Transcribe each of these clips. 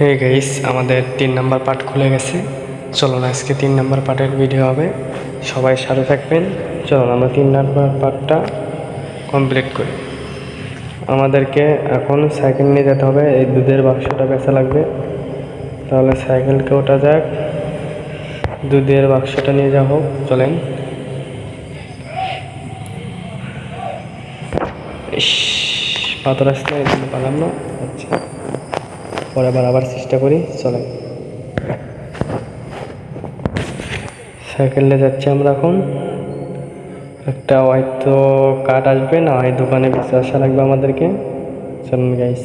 Hey guys আমাদের তিন number part খুলে গেছে। চলুন আজকে তিন নাম্বার পার্টের ভিডিও হবে। সবাই সাথে থাকবেন। চলুন আমরা তিন নাম্বার পার্টটা কমপ্লিট করি। আমাদেরকে এখন সাইকেল নিয়ে যেতে হবে। এই দুধের বাক্সটা বেচা লাগবে। তাহলে সাইকেলকে ওটা যাক। দুধের বাক্সটা নিয়ে যাওয়া হোক। চলেন। ইস, পাথর আসলে এই পারলাম না। আচ্ছা। পরে আবার আবার চেষ্টা করি চলেন সাইকেলে যাচ্ছি আমরা এখন। একটা হয়তো কাঠ আসবে, না হয় দোকানে বেঁচে আসা লাগবে আমাদেরকে। চলুন গাইস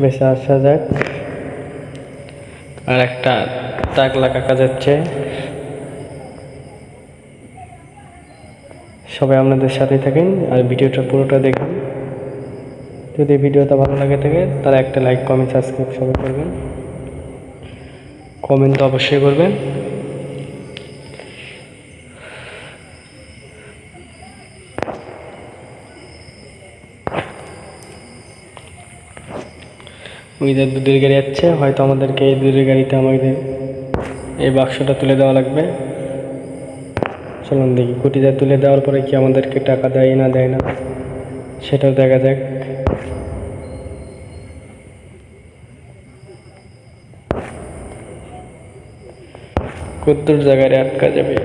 বেঁচে আসা যাক। আর একটা টাকলা কাকা যাচ্ছে। সবাই আপনাদের সাথেই থাকেন, আর ভিডিওটা পুরোটা দেখুন যদি ভিডিওটা ভালো লাগে থাকে তারা একটা লাইক কমেন্ট সাবস্ক্রাইব সবাই করবেন। কমেন্ট তো অবশ্যই করবেন। ওইদের দুধের গাড়ি যাচ্ছে হয়তো আমাদেরকে এই দুধের গাড়িতে আমাদের এই বাক্সটা তুলে দেওয়া লাগবে। চলুন দেখি, কুটিটা তুলে দেওয়ার পরে কি আমাদেরকে টাকা দেয় না দেয় না, সেটাও দেখা যাক। কদ্দুর জায়গায় আটকা যাবে।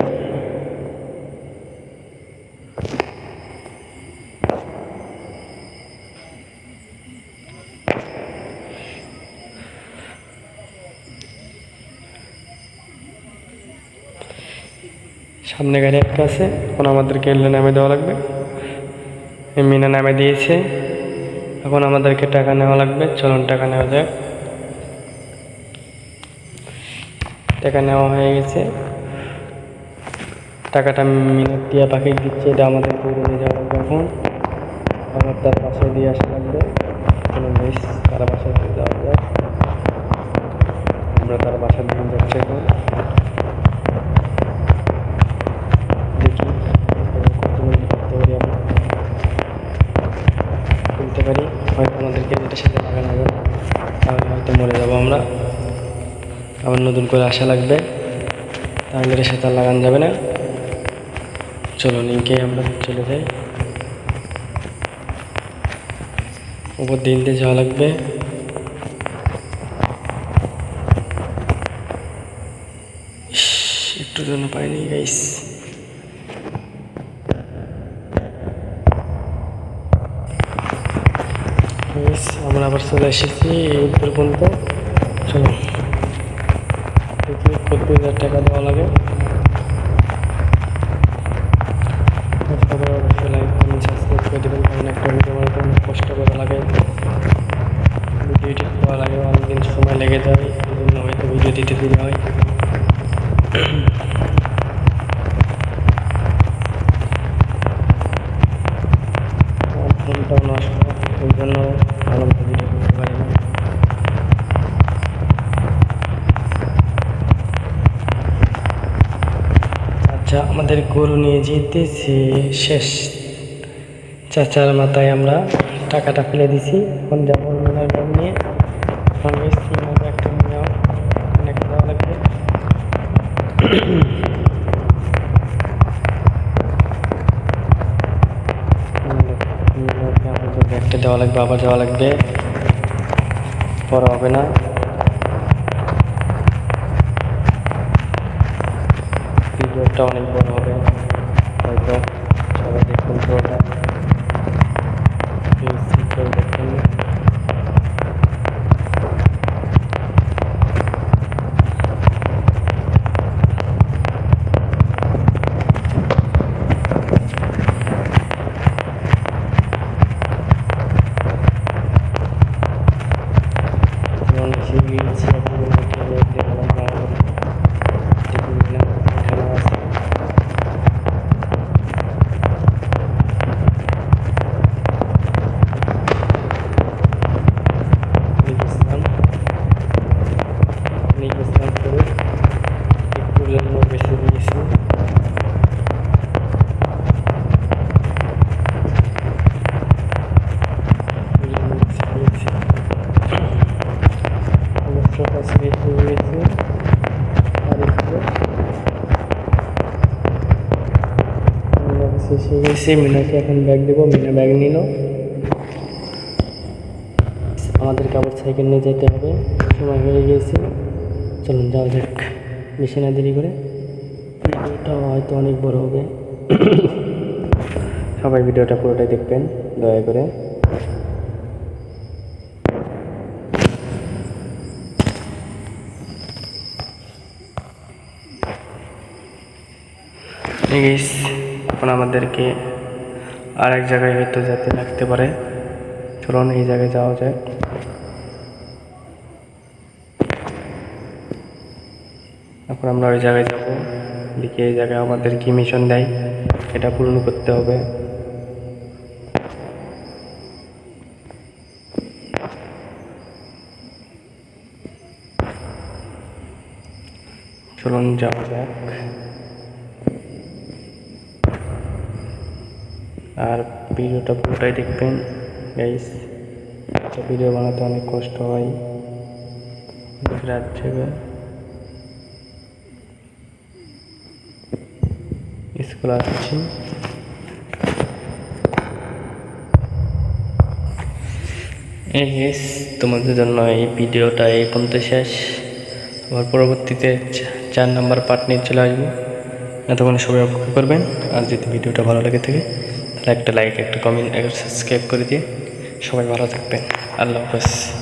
সামনে গাড়ি একটা আছে, এখন আমাদেরকে এলে নামে দেওয়া লাগবে। মিনা নামে দিয়েছে, এখন আমাদেরকে টাকা নেওয়া লাগবে, চলুন টাকা নেওয়া যাক। টাকা নেওয়া হয়ে গেছে। টাকাটা মিনিট দিয়ে পাখি দিচ্ছে, এটা আমাদের নিয়ে যাওয়া এখন আবার তার পাশে দিয়ে আসা লাগবে কোনো মিস, তার বাসায় দিয়ে যাওয়া যাক। আমরা তার বাসার দিকে যাচ্ছি এখন। আমরা। হয়তো আমাদেরকে এটার সাথে লাগানো না। তাহলে হয়তো মরে যাব আমরা। আবার নতুন করে আসা লাগবে। তাহলে এটার সাথে লাগানো যাবে না। চলো নিকে আমরা চলে যাই। উপর দিন দিয়ে যাওয়া লাগবে। একটু জন্য পাইনি গাইস আমরা আবার চলে এসেছি এই পর্যন্ত। চলো। দেখি সত্তর হাজার টাকা দেওয়া লাগে। সবাই অবশ্যই লাইক কমেন্ট সাবস্ক্রাইব করে দেবেন, কারণ একটা ভিডিও বানাতে অনেক কষ্ট করা লাগে। ভিডিও এডিট করা লাগে অনেকদিন সময় লেগে যায় এই জন্য হয়তো ভিডিও দিতে দেরি হয় আমার ফোনটাও নষ্ট ওই জন্য ভালো মতো ভিডিও করতে পারি না আচ্ছা আমাদের গরু নিয়ে যেতেছে শেষ। চাচার মাথায় আমরা টাকাটা ফেলে দিছি। এখন যাব নিয়ে। অনেক দেওয়া লাগবে। দেওয়া লাগবে, আবার যাওয়া লাগবে। পরে হবে না ভিডিওটা অনেক বড় হবে হয়তো সবাই দেখুন পুরোটা Please subscribe দেখুন যেমন সিঁড়ি আছে, আপনাদের দেখতে হবে, দেখলাম, দেখুন না, এখানে আছে। গেছি মিনাকে এখন ব্যাগ দেবো মিনা ব্যাগ নিল। আমাদেরকে আবার সাইকেল নিয়ে যেতে হবে। সময় হয়ে গিয়েছে। চলুন যাওয়া যাক। বেশি না দেরি করে। ভিডিওটা হয়তো অনেক বড় হবে। সবাই ভিডিওটা পুরোটাই দেখবেন দয়া করে। guys, এখন আমাদেরকে আর এক জায়গায় হয়তো যেতে লাগতে পারে। চলুন এই জায়গায় যাওয়া যায় এখন আমরা ওই জায়গায় যাব। দেখি এই জায়গায় আমাদের কি মিশন দেয়। এটা পূরণ করতে হবে। চলুন যাওয়া যাক। আর ভিডিওটা পুরোটাই দেখবেন গাইস একটা ভিডিও বানাতে অনেক কষ্ট হয়। রাত থেকে স্কুল আসছি। এই গেস তোমাদের জন্য এই ভিডিওটা এই পর্যন্ত শেষ। আবার পরবর্তীতে চার নাম্বার পার্ট নিয়ে চলে আসব। এতক্ষণ সবাই অপেক্ষা করবেন। আর যদি ভিডিওটা ভালো লেগে থাকে একটা লাইক একটা কমেন্ট একটা সাবস্ক্রাইব করে দিয়ে সবাই ভালো থাকবেন। আল্লাহ হাফেজ।